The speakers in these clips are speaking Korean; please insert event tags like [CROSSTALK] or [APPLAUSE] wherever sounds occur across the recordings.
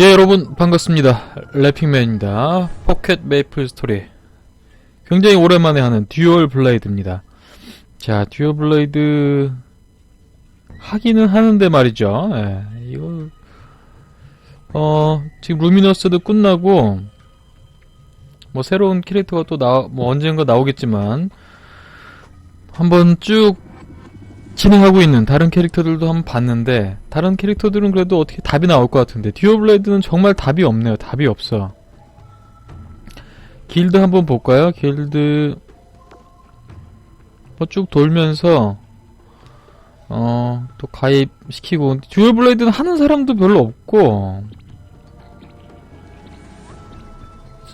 예 여러분 반갑습니다. 래핑맨입니다. 포켓 메이플 스토리. 굉장히 오랜만에 하는 듀얼 블레이드입니다. 자 듀얼 블레이드 하기는 하는데 말이죠. 예, 이거 어 지금 루미너스도 끝나고 뭐 새로운 캐릭터가 또 나, 뭐 언젠가 나오겠지만 한번 쭉 진행하고 있는 다른 캐릭터들도 한번 봤는데 다른 캐릭터들은 그래도 어떻게 답이 나올 것 같은데 듀오블레이드는 정말 답이 없네요. 답이 없어. 길드 한번 볼까요? 길드 뭐 쭉 돌면서 어 또 가입시키고 듀오블레이드는 하는 사람도 별로 없고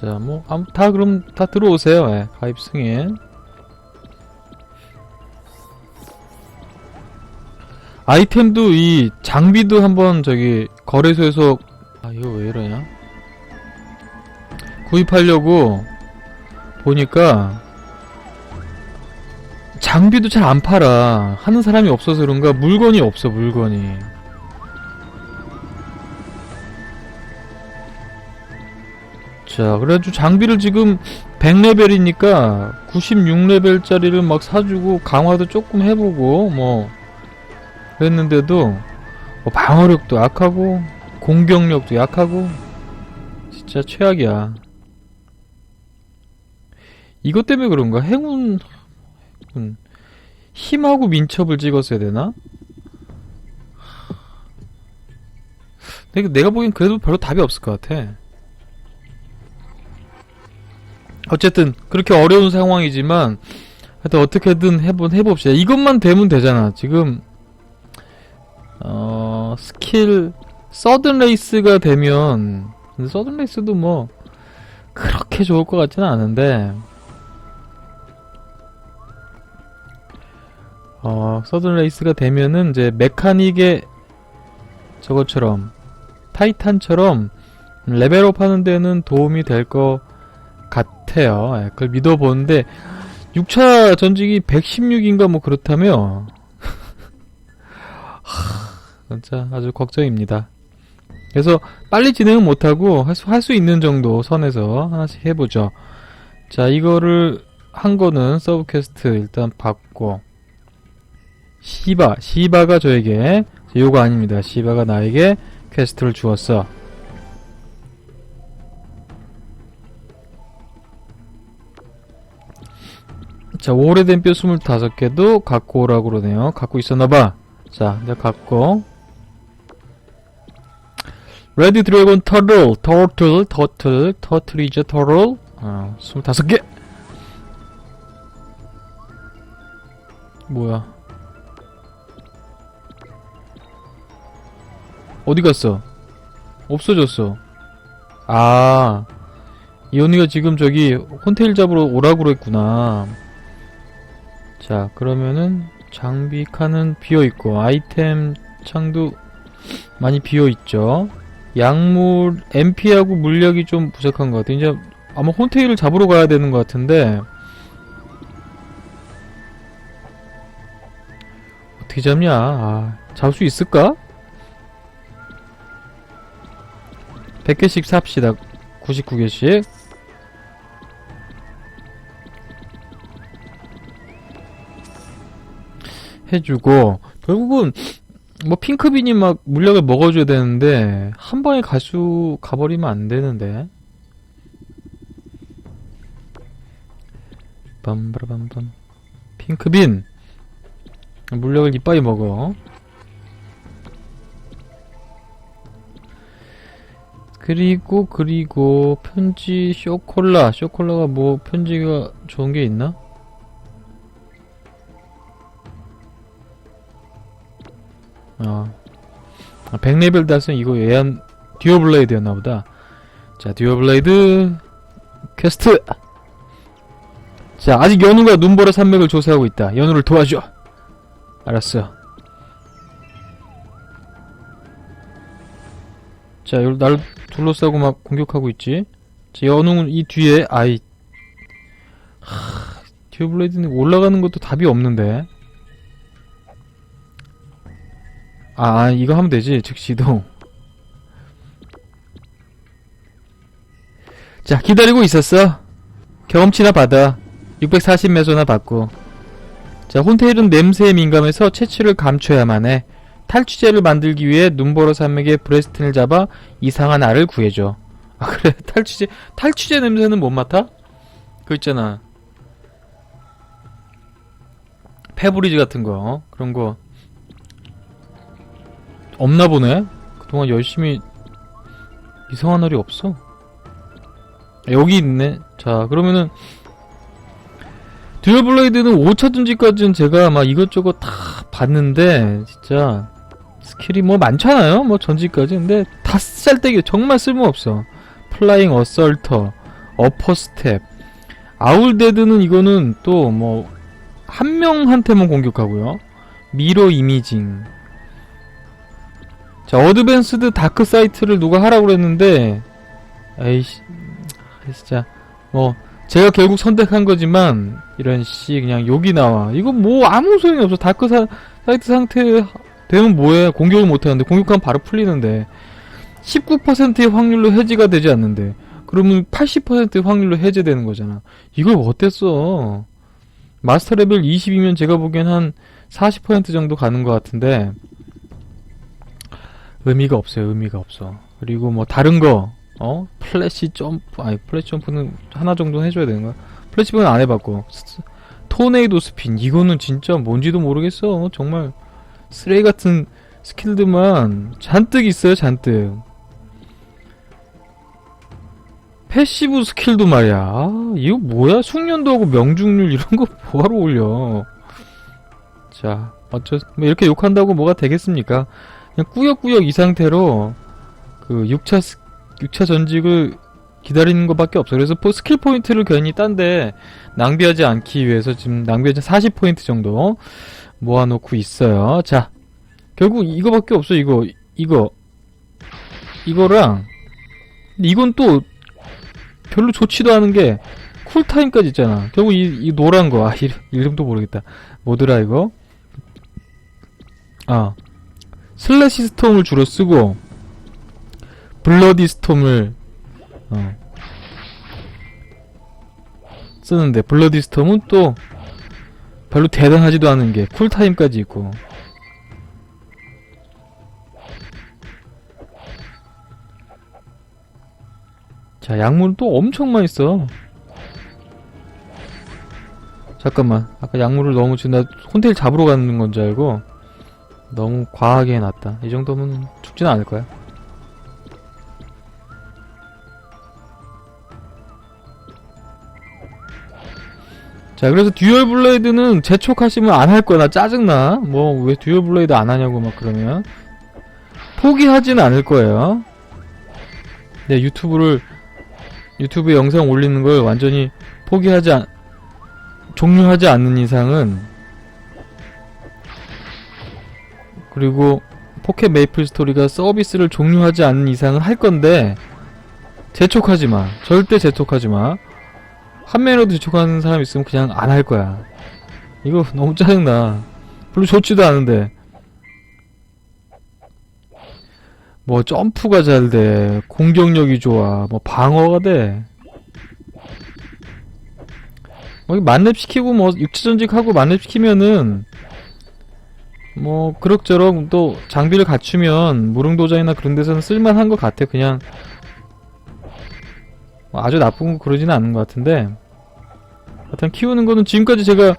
자뭐 다 그럼 다 들어오세요. 예, 가입 승인 아이템도 이 장비도 한번 저기 거래소에서 아 이거 왜 이러냐? 구입하려고 보니까 장비도 잘 안 팔아. 하는 사람이 없어서 그런가? 물건이 없어 물건이. 자 그래가지고 장비를 지금 100레벨이니까 96레벨짜리를 막 사주고 강화도 조금 해보고 뭐 그랬는데도 뭐 방어력도 약하고 공격력도 약하고 진짜 최악이야. 이것 때문에 그런가? 행운, 행운. 힘하고 민첩을 찍었어야 되나? 내가, 내가 보기엔 그래도 별로 답이 없을 것 같아. 어쨌든 그렇게 어려운 상황이지만 하여튼 어떻게든 해본 해봅시다. 이것만 되면 되잖아. 지금 어, 스킬, 서든 레이스가 되면, 근데 서든 레이스도 뭐, 그렇게 좋을 것 같지는 않은데, 어, 서든 레이스가 되면은, 이제, 메카닉의, 저것처럼, 타이탄처럼, 레벨업 하는 데는 도움이 될 것 같아요. 예, 그걸 믿어보는데, 6차 전직이 116인가 뭐 그렇다며, [LAUGHS] 진짜 아주 걱정입니다. 그래서 빨리 진행은 못하고 할수 할 수 있는 정도 선에서 하나씩 해보죠. 자 이거를 한 거는 서브 퀘스트 일단 받고 시바 시바가 저에게 요거 아닙니다. 시바가 나에게 퀘스트를 주었어. 자 오래된 뼈 25개도 갖고 오라고 그러네요. 갖고 있었나봐. 자 내가 갖고 레드 드래곤 터틀, 터틀, 터틀, 터틀이죠, 터틀. 어, 25개! 뭐야. 어디 갔어? 없어졌어. 아, 이 언니가 지금 저기 혼테일 잡으러 오라고 그랬구나. 자, 그러면은 장비 칸은 비어있고, 아이템 창도 많이 비어있죠. 약물 MP하고 물력이 좀 부족한 것 같아. 이제 아마 혼테일을 잡으러 가야 되는 것 같은데 어떻게 잡냐? 아, 잡을 수 있을까? 100개씩 삽시다. 99개씩. 해주고 결국은 뭐 핑크빈이 막 물약을 먹어줘야 되는데 한 번에 가수 가버리면 안 되는데. 빰바라밤밤 핑크빈! 물약을 이빠이 먹어. 그리고 그리고 편지 쇼콜라. 쇼콜라가 뭐 편지가 좋은 게 있나? 어. 100레벨 달성 이거 얘한 듀오블레이드였나 보다. 자, 듀오블레이드 퀘스트. 자, 아직 연우가 눈보라 산맥을 조사하고 있다. 연우를 도와줘. 알았어. 자, 여기 날 둘러싸고 막 공격하고 있지. 자, 연우는 이 뒤에 아이 하, 듀오블레이드는 올라가는 것도 답이 없는데. 아, 아, 이거 하면 되지. 즉시도. 자, 기다리고 있었어. 경험치나 받아. 640매소나 받고. 자, 혼테일은 냄새에 민감해서 채취를 감춰야만 해. 탈취제를 만들기 위해 눈보라 산맥의 브레스틴을 잡아 이상한 알을 구해줘. 아, 그래. [LAUGHS] 탈취제, 탈취제 냄새는 못 맡아? 그 있잖아. 페브리즈 같은 거, 어? 그런 거. 없나 보네? 그동안 열심히 이상한 알이 없어. 여기 있네. 자, 그러면은 듀얼 블레이드는 5차 둔지까지는 제가 막 이것저것 다 봤는데 진짜 스킬이 뭐 많잖아요. 뭐 전지까지. 근데 다 쌀데기 정말 쓸모없어. 플라잉 어설터, 어퍼 스텝, 아울데드는 이거는 또 뭐 한 명한테만 공격하고요. 미러 이미징. 자, 어드밴스드 다크 사이트를 누가 하라고 그랬는데 에이씨 진짜 뭐 제가 결국 선택한 거지만 이런 씨 그냥 욕이 나와. 이거 뭐 아무 소용이 없어. 다크 사, 사이트 상태 되면 뭐해? 공격을 못하는데 공격하면 바로 풀리는데. 19%의 확률로 해지가 되지 않는데. 그러면 80%의 확률로 해제되는 거잖아. 이걸 어땠어? 마스터 레벨 20이면 제가 보기엔 한 40% 정도 가는 것 같은데 의미가 없어요 의미가 없어 그리고 뭐 다른 거 어? 플래시 점프, 아니, 플래시 점프는 하나 정도는 해줘야 되는 거야? 플래시 점프는 안 해봤고, 스- 토네이도 스핀, 이거는 진짜 뭔지도 모르겠어. 정말, 쓰레기 같은 스킬들만 잔뜩 있어요, 잔뜩. 패시브 스킬도 말이야. 아, 이거 뭐야? 숙련도 하고 명중률 이런 거 [LAUGHS] 뭐하러 올려. 자, 어쩌, 뭐 이렇게 욕한다고 뭐가 되겠습니까? 그냥 꾸역꾸역 이 상태로, 그, 6차 스 6차 전직을 기다리는 것밖에 없어. 그래서 포- 스킬 포인트를 괜히 딴데 낭비하지 않기 위해서 지금 낭비하지 40포인트 정도 모아놓고 있어요. 자, 결국 이거밖에 없어. 이거, 이거, 이거랑 이건 또 별로 좋지도 않은 게 쿨타임까지 있잖아. 결국 이, 이 노란 거, 아, 이름, 이름도 모르겠다. 뭐더라, 이거? 아, 슬래시 스톰을 주로 쓰고, 블러디 스톰을 어, 쓰는데 블러디 스톰은 또 별로 대단하지도 않은 게 쿨타임까지 있고. 자 약물은 또 엄청 많이 써. 잠깐만. 아까 약물을 너무 지금 나 혼텔 잡으러 가는 건 줄 알고 너무 과하게 해놨다 이 정도면 죽지는 않을 거야 자, 그래서 듀얼 블레이드는 재촉하시면 안 할 거야. 나 짜증나. 뭐, 왜 듀얼 블레이드 안 하냐고 막 그러면. 포기하지는 않을 거예요. 네, 유튜브를, 유튜브에 영상 올리는 걸 완전히 포기하지 않, 종료하지 않는 이상은, 그리고 포켓 메이플 스토리가 서비스를 종료하지 않는 이상은 할 건데, 재촉하지 마. 절대 재촉하지 마. 한 명이라도 재촉하는 사람 있으면 그냥 안 할 거야. 이거 [LAUGHS] 너무 짜증나. 별로 좋지도 않은데. 뭐 점프가 잘 돼. 공격력이 좋아. 뭐 방어가 돼. 뭐 만렙 시키고 뭐 육체전직하고 만렙 시키면은 뭐 그럭저럭 또 장비를 갖추면 무릉도장이나 그런 데서는 쓸만한 것 같아. 그냥 뭐 아주 나쁜 거 그러지는 않은 것 같은데 하여튼 키우는 거는 지금까지 제가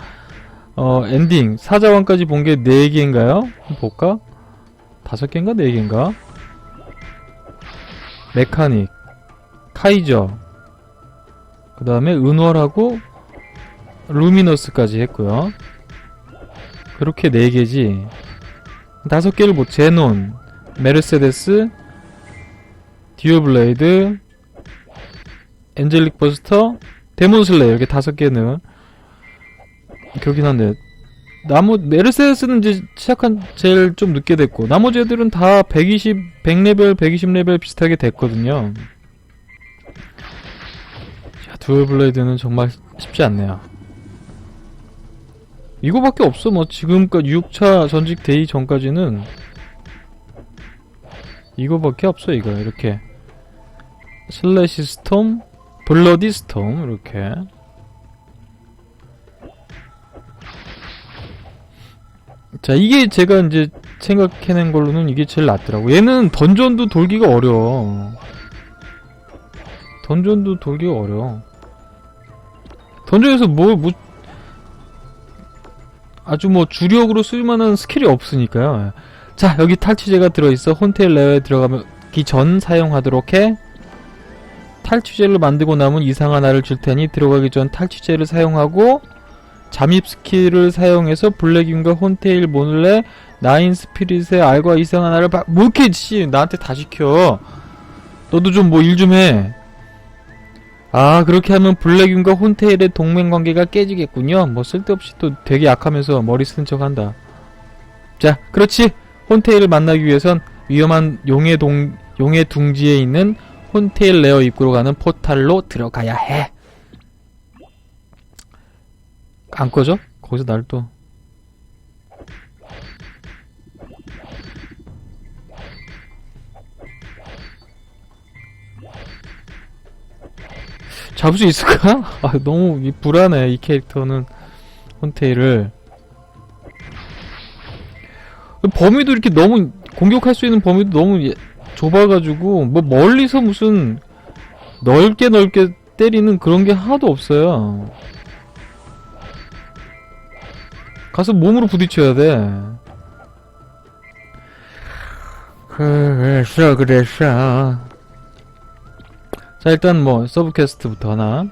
어 엔딩 사자왕까지 본 게 4개인가요? 한번 볼까? 5개인가 4개인가? 메카닉 카이저 그 다음에 은월하고 루미너스까지 했고요 그렇게 4개지 5개를 뭐 제논 메르세데스 디오블레이드 엔젤릭 버스터, 데몬슬레이어 이렇게 다섯 개는 그렇긴 한데 나머 메르세데스는 이제 시작한 제일 좀 늦게 됐고 나머지 애들은 다 120, 100레벨, 120레벨 비슷하게 됐거든요. 자, 듀얼 블레이드는 정말 쉽지 않네요. 이거밖에 없어. 뭐 지금까지 6차 전직 데이 전까지는 이거밖에 없어. 이거. 이렇게. 슬래시 스톰 블러디 스톰 이렇게. 자 이게 제가 이제 생각해낸 걸로는 이게 제일 낫더라고. 얘는 던전도 돌기가 어려워. 던전도 돌기가 어려워. 던전에서 뭐, 뭐 아주 뭐 주력으로 쓸만한 스킬이 없으니까요. 자 여기 탈취제가 들어있어. 혼텔 레어에 들어가기 전 사용하도록 해. 탈취제를 만들고 남은 이상한 알을 줄 테니 들어가기 전 탈취제를 사용하고 잠입 스킬을 사용해서 블랙임과 혼테일 몰래 나인 스피릿의 알과 이상한 알을 바... 뭐 이렇게 씨 나한테 다 시켜. 너도 좀 뭐 일 좀 해 아 그렇게 하면 블랙임과 혼테일의 동맹 관계가 깨지겠군요 뭐 쓸데없이 또 되게 약하면서 머리 쓰는 척 한다 자 그렇지 혼테일을 만나기 위해선 위험한 용의 동 용의 둥지에 있는 혼테일 레어 입구로 가는 포탈로 들어가야 해. 안 꺼져? 거기서 날 또. 잡을 수 있을까? [LAUGHS] 아, 너무 이- 불안해, 이 캐릭터는. 혼테일을. 범위도 이렇게 너무, 공격할 수 있는 범위도 너무 예- 좁아가지고 뭐 멀리서 무슨 넓게 넓게 때리는 그런 게 하나도 없어요. 가서 몸으로 부딪혀야 돼. 그랬어, 그랬어. 자, 일단 뭐, 서브 퀘스트부터 하나.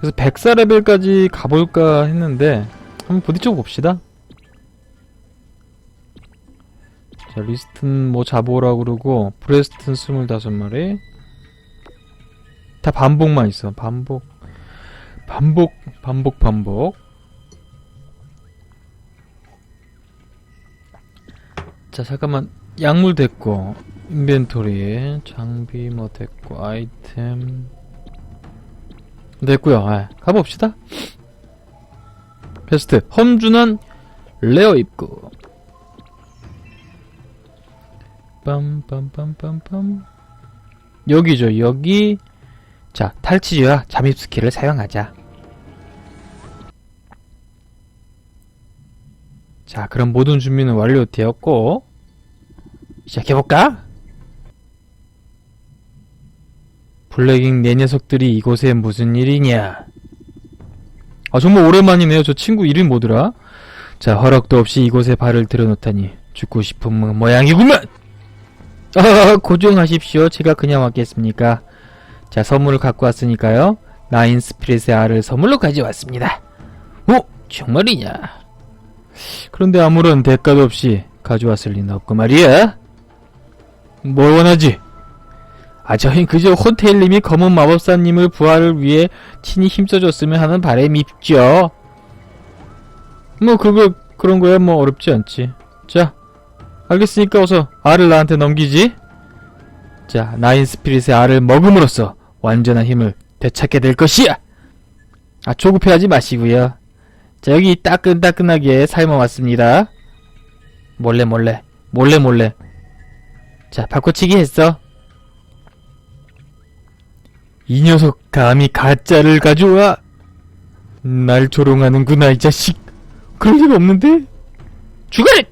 그래서 104 레벨까지 가볼까 했는데, 한번 부딪혀 봅시다. 자, 리스튼 뭐 잡으라 그러고 브레스튼 25마리 다 반복만 있어. 반복. 반복, 반복, 반복. 자, 잠깐만. 약물 됐고, 인벤토리, 장비 뭐 됐고, 아이템. 됐고요. 아, 가봅시다. 베스트. 험준한 레어 입구. 빰빰빰빰빰 여기죠 여기 자 탈취제와 잠입 스킬을 사용하자 자 그럼 모든 준비는 완료되었고 시작해볼까? 블랙잉 내 녀석들이 이곳에 무슨 일이냐 아 정말 오랜만이네요 저 친구 이름이 뭐더라? 자 허락도 없이 이곳에 발을 들여놓다니 죽고 싶은 모- 모양이구만 아, 고정하십시오. 제가 그냥 왔겠습니까? 자, 선물을 갖고 왔으니까요. 나인 스피릿의 알을 선물로 가져왔습니다. 오, 정말이냐? 그런데 아무런 대가도 없이 가져왔을 리는 없고 말이야. 뭘 원하지? 아, 저희 그저 호텔님이 검은 마법사님을 부활을 위해 친히 힘써줬으면 하는 바람이 있죠. 뭐, 그거, 그런 거야 뭐 어렵지 않지. 자, 알겠으니까 어서 알을 나한테 넘기지. 자, 나인 스피릿의 알을 먹음으로써 완전한 힘을 되찾게 될 것이야. 아, 조급해하지 마시고요. 자, 여기 따끈따끈하게 삶아왔습니다. 몰래 몰래, 몰래 몰래. 자, 바꿔치기 했어. 이 녀석 감히 가짜를 가져와. 날 조롱하는구나, 이 자식. 그럴 일 없는데? 죽어라!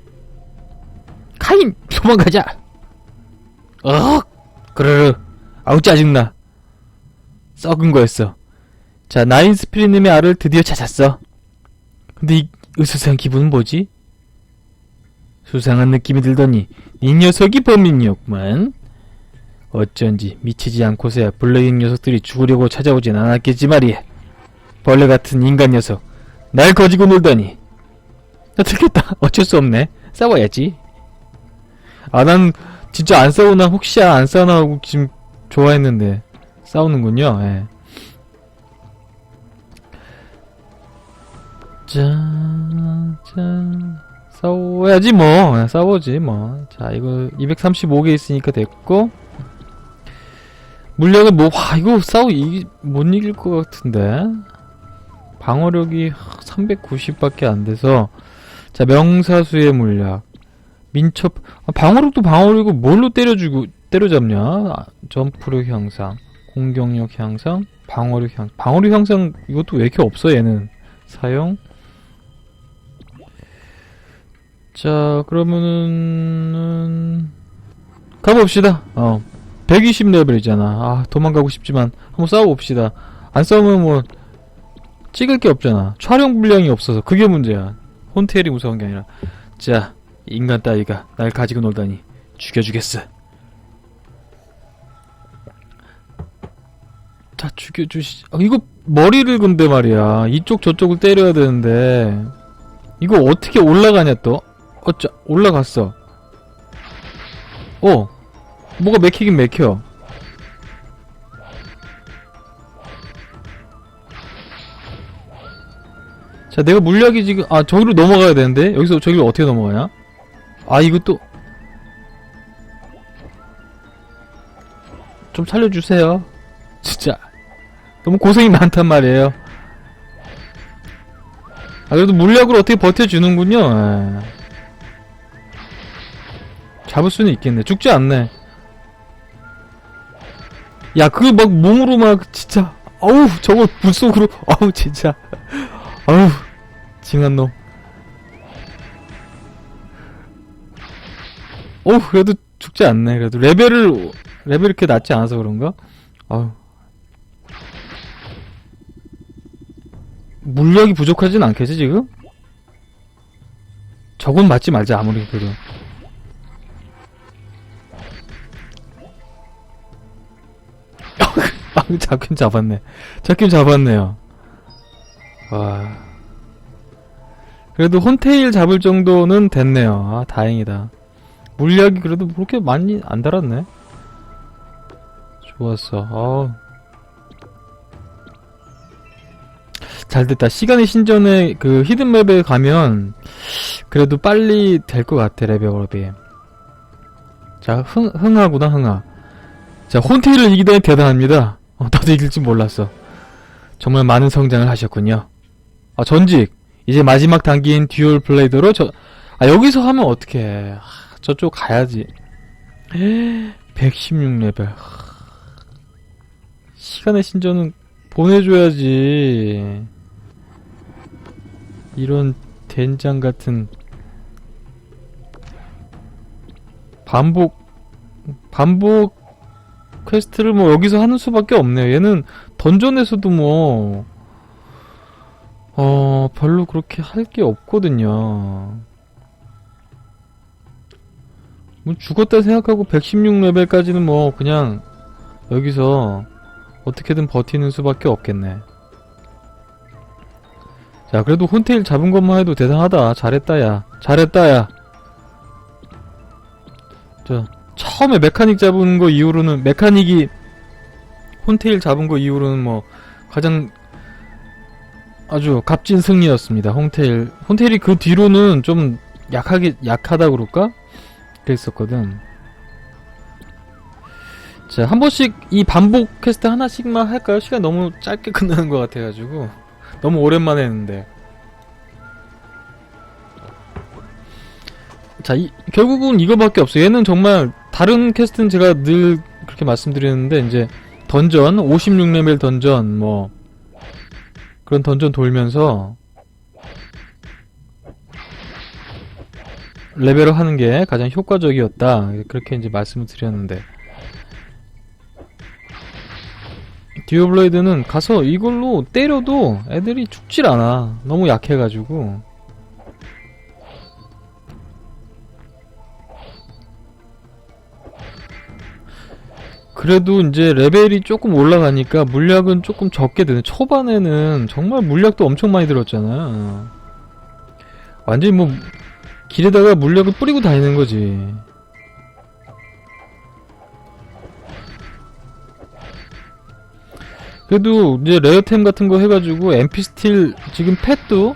카인 도망가자 어 그르르 아우 짜증나 썩은 거였어 자 나인 스피릿님의 알을 드디어 찾았어 근데 이 으스스한 기분은 뭐지? 수상한 느낌이 들더니 이 녀석이 범인이었구만 어쩐지 미치지 않고서야 블레인 녀석들이 죽으려고 찾아오진 않았겠지 말이야 벌레 같은 인간 녀석 날 거지고 놀다니 나 들켰다 [LAUGHS] 어쩔 수 없네 싸워야지 아, 난 진짜 안 싸우나 혹시 안 싸우나 하고 지금 좋아했는데 싸우는군요. 예. 짠, 짠. 싸워야지 뭐. 예, 싸워지 뭐. 자, 이거 235개 있으니까 됐고. 물량을 뭐, 와, 이거 싸우, 이 못 이길 것 같은데. 방어력이 390밖에 안 돼서. 자, 명사수의 물약. 민첩 아, 방어력도 방어력이고 뭘로 때려주고 때려잡냐 아, 점프력 향상 공격력 향상, 방어력 향상. 방어력 향상 이것도 왜 이렇게 없어 얘는 사용. 자 그러면은 가봅시다. 어 120레벨이잖아. 아 도망가고 싶지만 한번 싸워봅시다. 안 싸우면 뭐 찍을 게 없잖아. 촬영 분량이 없어서 그게 문제야. 혼텔이 무서운 게 아니라. 자 인간 따위가 날 가지고 놀다니 죽여주겠어. 다 죽여주시. 아, 이거 머리를 근데 말이야. 이쪽 저쪽을 때려야 되는데 이거 어떻게 올라가냐 또? 어짜 올라갔어. 어 뭐가 맥히긴 맥혀. 자 내가 물약이 지금 아 저기로 넘어가야 되는데 여기서 저기로 어떻게 넘어가냐? 아 이거 또좀 살려주세요. [LAUGHS] 진짜 너무 고생이 많단 말이에요. 아 그래도 물약으로 어떻게 버텨주는군요. 에. 잡을 수는 있겠네. 죽지 않네. 야 그거 막 몸으로 막 진짜 어우 저거 물속으로 어우 진짜 어우 징한 놈. 어우 그래도 죽지 않네. 그래도 레벨을 레벨 이렇게 낮지 않아서 그런가? 아우 물력이 부족하진 않겠지 지금? 저건 맞지 말자 아무리 그래도 [LAUGHS] 아 잡긴 잡았네. 잡긴 잡았네요. 와. 그래도 혼테일 잡을 정도는 됐네요. 아 다행이다. 물약이 그래도 그렇게 많이 안 달았네. 좋았어. 아 잘됐다. 시간의 신전에 그 히든맵에 가면 그래도 빨리 될 것 같아 레벨업이. 자 흥, 흥하구나 흥하. 자 혼테일을 이기다니 대단합니다. 어, 나도 이길 줄 몰랐어. 정말 많은 성장을 하셨군요. 아 전직 이제 마지막 단계인 듀얼 블레이드로 저 아 여기서 하면 어떡해. 하, 저쪽 가야지. [GASPS] 116레벨. 시간의 신전은 보내줘야지. 이런 된장 같은 반복 반복 퀘스트를 뭐 여기서 하는 수밖에 없네요. 얘는 던전에서도 뭐 어, 별로 그렇게 할 게 없거든요. 뭐 죽었다 생각하고 116레벨까지는 뭐 그냥 여기서 어떻게든 버티는 수밖에 없겠네. 자, 그래도 혼테일 잡은 것만 해도 대단하다. 잘했다, 야. 잘했다, 야. 저, 처음에 메카닉 잡은 거 이후로는, 메카닉이 혼테일 잡은 거 이후로는 뭐, 가장 아주 값진 승리였습니다. 홍테일. 혼테일이 그 뒤로는 좀 약하게, 약하다 그럴까? 그랬었거든. 자, 한 번씩 이 반복 퀘스트 하나씩만 할까요? 시간 너무 짧게 [LAUGHS] 끝나는 것 같아가지고. 너무 오랜만에 했는데. 자, 이, 결국은 이거밖에 없어요. 얘는 정말 다른 퀘스트는 제가 늘 그렇게 말씀드리는데 이제 던전 56레벨 던전 뭐 그런 던전 돌면서 레벨을 하는 게 가장 효과적이었다. 그렇게 이제 말씀을 드렸는데 디오블레이드는 가서 이걸로 때려도 애들이 죽질 않아. 너무 약해가지고. 그래도 이제 레벨이 조금 올라가니까 물약은 조금 적게 드네. 초반에는 정말 물약도 엄청 많이 들었잖아. 완전히 뭐 길에다가 물약을 뿌리고 다니는 거지. 그래도 이제 레어템 같은 거 해가지고 MP 스틸 지금 펫도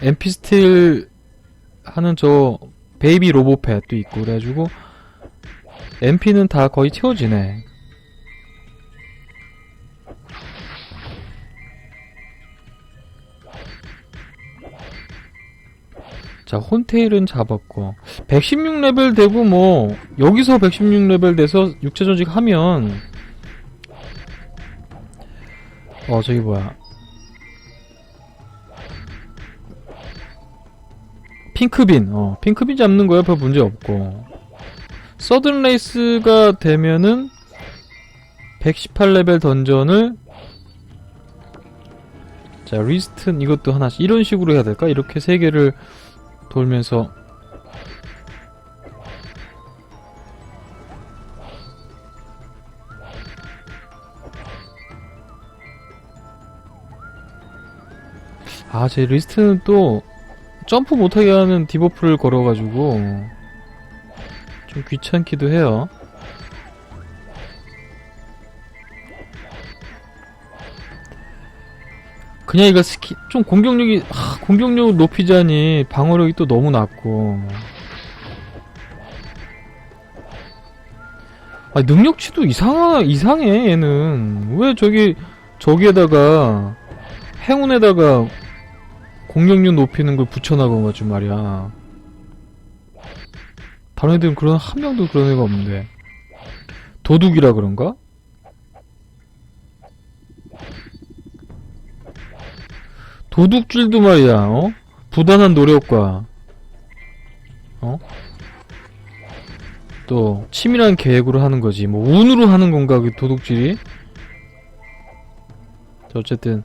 MP 스틸 하는 저 베이비 로봇 펫도 있고 그래가지고 MP는 다 거의 채워지네. 자, 혼테일은 잡았고. 116레벨 되고 뭐 여기서 116레벨 돼서 육체 조직 하면. 어 저기 뭐야. 핑크빈 어 핑크빈 잡는 거야 별 문제 없고 서든 레이스가 되면은 118레벨 던전을 자 리스튼 이것도 하나씩 이런 식으로 해야 될까? 이렇게 세 개를 돌면서 아, 제 리스트는 또 점프 못하게 하는 디버프를 걸어가지고 좀 귀찮기도 해요. 그냥 이거 스키 좀 공격력이 아, 공격력을 높이자니 방어력이 또 너무 낮고. 아 능력치도 이상하 이상해 얘는. 왜 저기 저기에다가 행운에다가 공격력 높이는 걸 붙여나간 거지 말이야 다른 애들은 그런 한 명도 그런 애가 없는데 도둑이라 그런가? 도둑질도 말이야, 어? 부단한 노력과, 어? 또, 치밀한 계획으로 하는 거지. 뭐, 운으로 하는 건가, 그 도둑질이? 자, 어쨌든,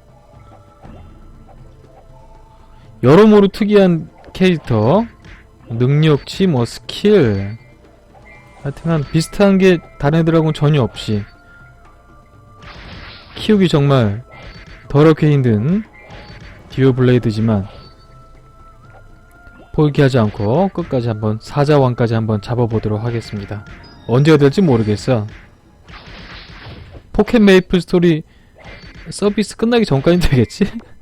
여러모로 특이한 캐릭터, 능력치, 뭐, 스킬, 하여튼간 비슷한 게 다른 애들하고는 전혀 없이, 키우기 정말 더럽게 힘든 듀오 블레이드지만 포기하지 않고 끝까지 한번 사자왕까지 한번 잡아보도록 하겠습니다. 언제가 될지 모르겠어. 포켓 메이플 스토리 서비스 끝나기 전까지 되겠지? [LAUGHS]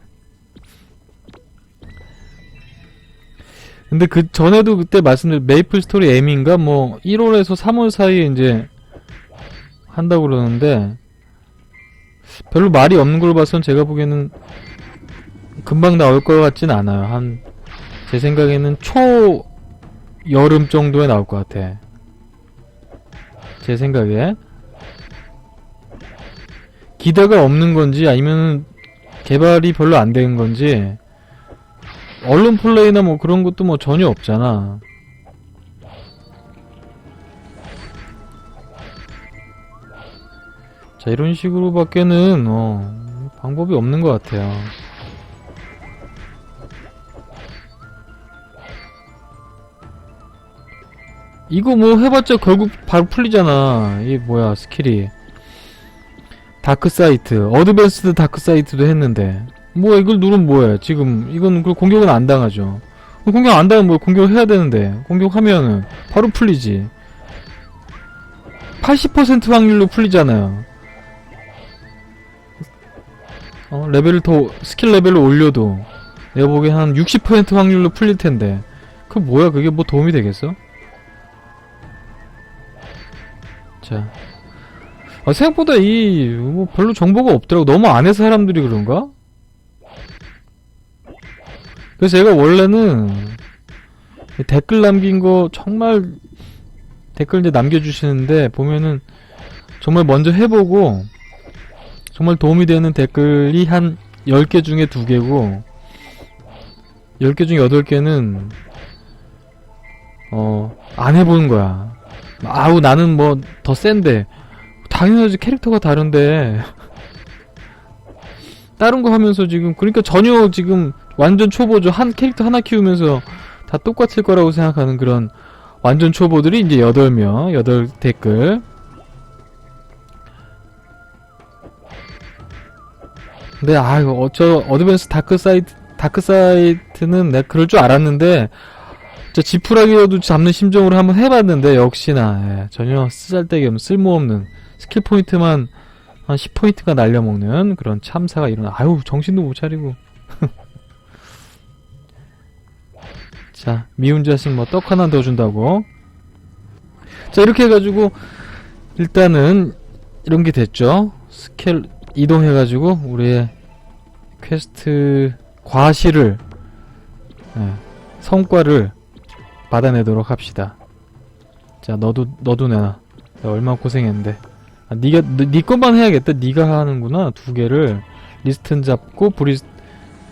근데 그 전에도 그때 말씀드린 메이플 스토리 M인가 뭐 1월에서 3월 사이에 이제 한다고 그러는데 별로 말이 없는 걸로 봐선 제가 보기에는 금방 나올 것 같진 않아요. 한, 제 생각에는 초, 여름 정도에 나올 것 같아. 제 생각에. 기대가 없는 건지 아니면 개발이 별로 안된 건지 언론 플레이나 뭐 그런 것도 뭐 전혀 없잖아. 자 이런 식으로 밖에는 어, 방법이 없는 것 같아요. 이거 뭐 해봤자 결국 바로 풀리잖아. 이게 뭐야 스킬이. 다크사이트, 어드밴스드 다크사이트도 했는데 뭐 이걸 누르면 뭐야 지금 이건 그 공격은 안 당하죠. 공격 안 당하면 뭐 공격해야 되는데 공격하면은 바로 풀리지. 80% 확률로 풀리잖아요. 어, 레벨을 더 스킬 레벨을 올려도 내가 보기엔 한 60% 확률로 풀릴 텐데 그 뭐야 그게 뭐 도움이 되겠어? 자. 아, 생각보다 이, 뭐, 별로 정보가 없더라고. 너무 안 해서 사람들이 그런가? 그래서 제가 원래는, 이 댓글 남긴 거 정말, 댓글 이제 남겨주시는데, 보면은, 정말 먼저 해보고, 정말 도움이 되는 댓글이 한 10개 중에 2개고, 10개 중에 8개는, 어, 안 해보는 거야. 아우 나는 뭐 더 센데 당연하지 캐릭터가 다른데 [LAUGHS] 다른 거 하면서 지금 그러니까 전혀 지금 완전 초보죠. 한 캐릭터 하나 키우면서 다 똑같을 거라고 생각하는 그런 완전 초보들이 이제 8명 8 댓글. 근데 아 이거 어쩌 어드밴스 다크 사이트 다크 사이트는 내가 그럴 줄 알았는데 저 지푸라기라도 잡는 심정으로 한번 해봤는데 역시나 예, 전혀 쓰잘데기 없는 쓸모없는 스킬 포인트만 한 10포인트가 날려먹는 그런 참사가 일어나. 아유 정신도 못 차리고 자 미운 자식 뭐 떡 하나 더 준다고 자 이렇게 해가지고 일단은 이런 게 됐죠 스킬 이동해가지고 우리의 퀘스트 과실을 예, 성과를 받아내도록 합시다. 자, 너도 너도 내놔. 내가 얼마나 고생했는데. 아, 네가 네, 네 것만 해야겠다. 네가 하는구나. 두 개를 리스튼 잡고 브리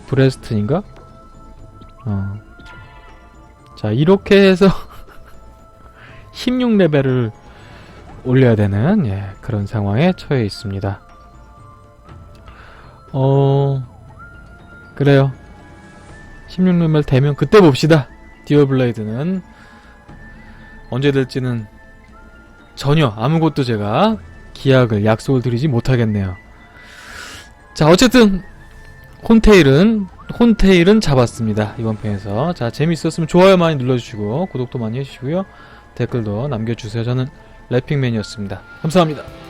브레스튼인가? 어. 자, 이렇게 해서 [LAUGHS] 16레벨을 올려야 되는 예, 그런 상황에 처해 있습니다. 어, 그래요. 16레벨 되면 그때 봅시다. 디어블레이드는 언제 될지는 전혀 아무것도 제가 기약을 약속을 드리지 못하겠네요. 자, 어쨌든 혼테일은 혼테일은 잡았습니다. 이번 편에서 자 재밌었으면 좋아요 많이 눌러주시고 구독도 많이 해주시고요 댓글도 남겨주세요. 저는 래핑맨이었습니다. 감사합니다.